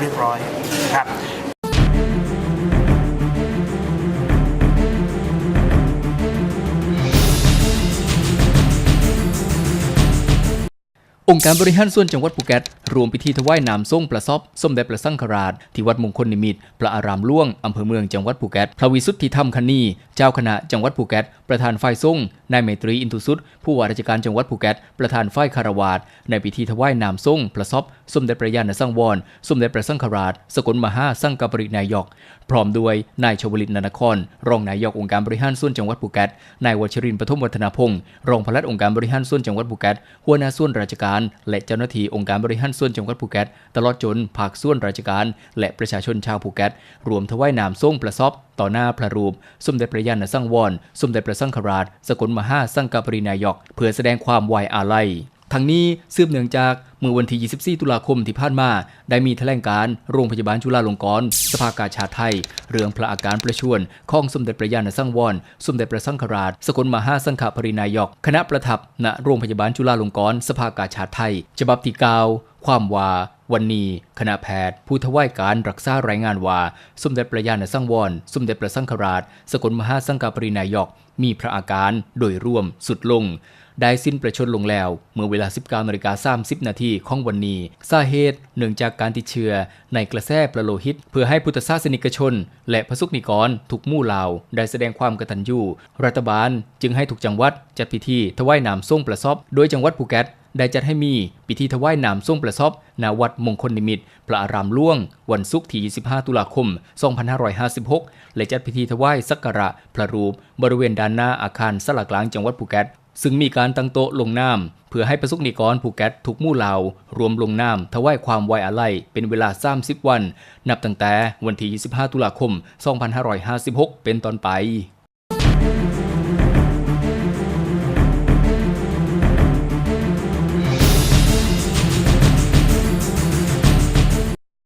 เรียบร้อยนะครับองค์การบริหารส่วนจังหวัดภูเก็ตรวมพิธีถวายน้ำส่งประซอบส้มเด็จพระสังฆราช ที่วัดมงคลนิมิตร พระอารามหล่วงอำเภอเมืองจังหวัดภูเก็ตพระวิสุทธิธรรมคณีเจ้าคณะจังหวัดภูเก็ตประธานฝ่ายส่งนายเมตรีอินทุสุดผู้ว่าราชการจังหวัดภูเก็ตประธานฝ่ายคารวาสในพิธีถวายน้ำส่งประซอบส้มเด็จพระญาณสังวรส้มเด็จพระสังฆราช สกลมหาสังกปรินายก พร้อมด้วยนายชวลิตนานคร รองนายกองค์การบริหารส่วนจังหวัดภูเก็ตนายวชรินทร์ปฐมวัฒนาพงศ์รองปลัดองค์การบริหารส่วนจังหวัดภูเก็ตหัวหน้าส่วนราชการ และเจ้าหน้าที่องค์การบริหารส่วนจังหวัดภูเก็ตตลอดจนภาคส่วนราชการ และประชาชนชาวภูเก็ตรวมถวายน้ำส่งประซอบต่อหน้าพระรูป สมเด็จพระยานสังวร สมเด็จพระสังฆราช สกลมหาสังกปรินายก เพื่อแสดงความไว้อาลัย ทั้งนี้ซืบเนื่องจากเมื่อวันที่ 24 ตุลาคมที่ผ่านมา ได้มีแถลงการ์โรงพยาบาลจุฬาลงกรณ์สภากาชาติไทย เรื่องพระอาการประชวรของสมเด็จพระญาณสังวร สมเด็จพระสังฆราช สกลมหาสังฆปรินายก คณะประทับณโรงพยาบาลจุฬาลงกรณ์สภากาชาติไทย ฉบับที่เก้าความว่า วันนี้คณะแพทย์ ผู้ถวายการรักษารายงานว่า สมเด็จพระญาณสังวร สมเด็จพระสังฆราช สกลมหาสังฆปรินายก มีพระอาการโดยร่วมสุดลง ได้สิ้นประชนลงแล้ว เมื่อเวลา 19นาฬิกา30 นาทีของวันนี้ สาเหตุเนื่องจากการติดเชื้อในกระแสประโลหิต เพื่อให้พุทธศาสนิกชน และพระสุกนิกรทุกมู่เหล่าได้แสดงความกตัญญูรัฐบาลจึงให้ทุกจังหวัดจัดพิธีถวายน้ำส่งประซอบโดยจังหวัดภูเก็ต ได้จัดให้มีพิธีถวายน้ำส่งประซอบณวัดมงคลนิมิตพระอารามหล่วง วันศุกร์ที่ 25 ตุลาคม 2556 และจัดพิธีถวายสักการะพระรูป บริเวณด้านหน้าอาคารสลักลางจังหวัดภูเก็ตซึ่งมีการตั้งโต๊ะลงน้ำเพื่อให้ประสบนิกรภูเก็ตทุกมู่เหล่ารวมลงน้ำถวายความไว้อาลัยเป็นเวลา 30 วัน นับตั้งแต่วันที่ 25 ตุลาคม 2556 เป็นต้นไป